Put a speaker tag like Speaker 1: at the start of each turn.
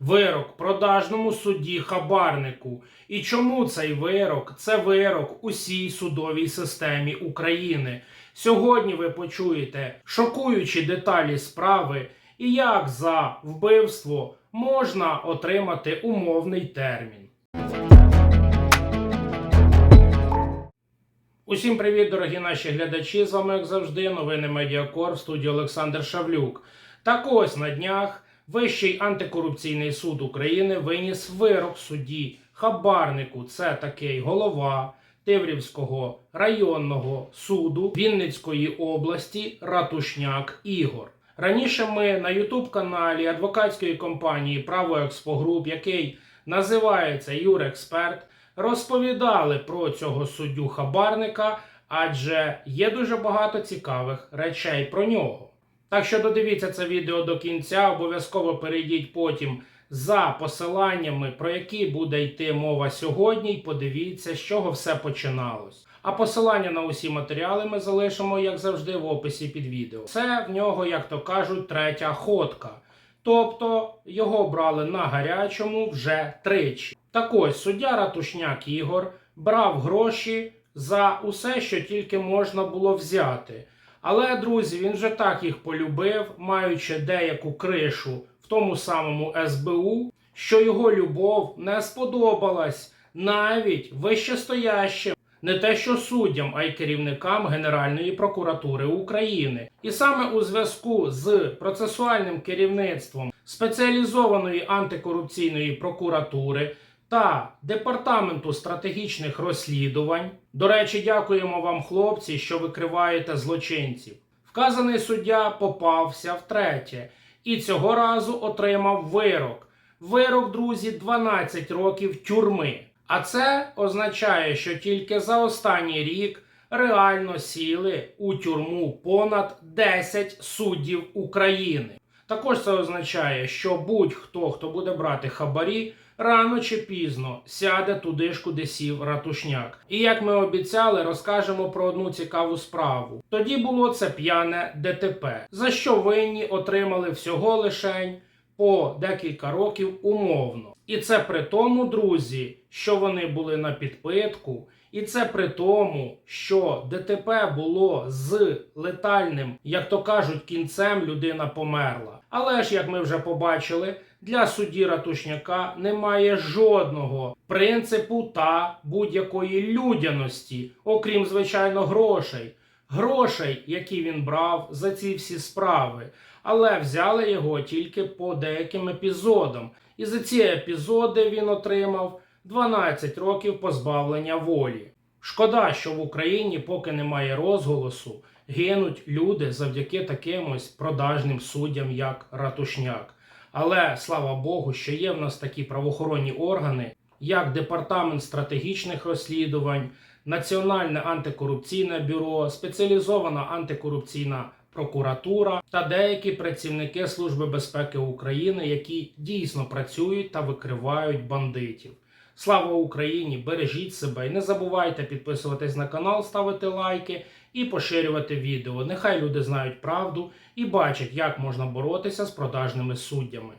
Speaker 1: вирок продажному судді хабарнику. І чому цей вирок? Це вирок усій судовій системі України. Сьогодні ви почуєте шокуючі деталі справи і як за вбивство можна отримати умовний термін. Усім привіт, дорогі наші глядачі! З вами, як завжди, новини Медіакор в студії Олександр Шавлюк. Так ось на днях Вищий антикорупційний суд України виніс вирок судді хабарнику. Це такий голова Тиврівського районного суду Вінницької області Ратушняк Ігор. Раніше ми на Ютуб-каналі адвокатської компанії Право Експогруп, який називається Юрексперт, розповідали про цього суддю хабарника, адже є дуже багато цікавих речей про нього. Так що додивіться це відео до кінця, обов'язково перейдіть потім за посиланнями, про які буде йти мова сьогодні, і подивіться, з чого все починалось. А посилання на усі матеріали ми залишимо, як завжди, в описі під відео. Це в нього, як то кажуть, третя ходка. Тобто його брали на гарячому вже тричі. Так ось суддя Ратушняк Ігор брав гроші за усе, що тільки можна було взяти. Але, друзі, він вже так їх полюбив, маючи деяку кришу в тому самому СБУ, що його любов не сподобалась навіть вищестоящим, не те що суддям, а й керівникам Генеральної прокуратури України. І саме у зв'язку з процесуальним керівництвом спеціалізованої антикорупційної прокуратури та департаменту стратегічних розслідувань. До речі, дякуємо вам, хлопці, що викриваєте злочинців. Вказаний суддя попався втретє і цього разу отримав вирок. Вирок, друзі, 12 років тюрми. А це означає, що тільки за останній рік реально сіли у тюрму понад 10 суддів України. Також це означає, що будь-хто, хто буде брати хабарі, рано чи пізно сяде туди ж, куди сів ратушняк. І як ми обіцяли, розкажемо про одну цікаву справу. Тоді було це п'яне ДТП, за що винні отримали всього лишень по декілька років умовно. І це при тому, друзі, що вони були на підпитку. І це при тому, що ДТП було з летальним, як то кажуть, кінцем людина померла. Але ж, як ми вже побачили, для судді Ратушняка немає жодного принципу та будь-якої людяності, окрім звичайно грошей. Грошей, які він брав за ці всі справи, але взяли його тільки по деяким епізодам. І за ці епізоди він отримав 12 років позбавлення волі. Шкода, що в Україні, поки немає розголосу, гинуть люди завдяки таким ось продажним суддям, як Ратушняк. Але слава Богу, що є в нас такі правоохоронні органи, як Департамент стратегічних розслідувань, Національне антикорупційне бюро, спеціалізована антикорупційна прокуратура та деякі працівники Служби безпеки України, які дійсно працюють та викривають бандитів. Слава Україні! Бережіть себе і не забувайте підписуватись на канал, ставити лайки і поширювати відео. Нехай люди знають правду і бачать, як можна боротися з продажними суддями.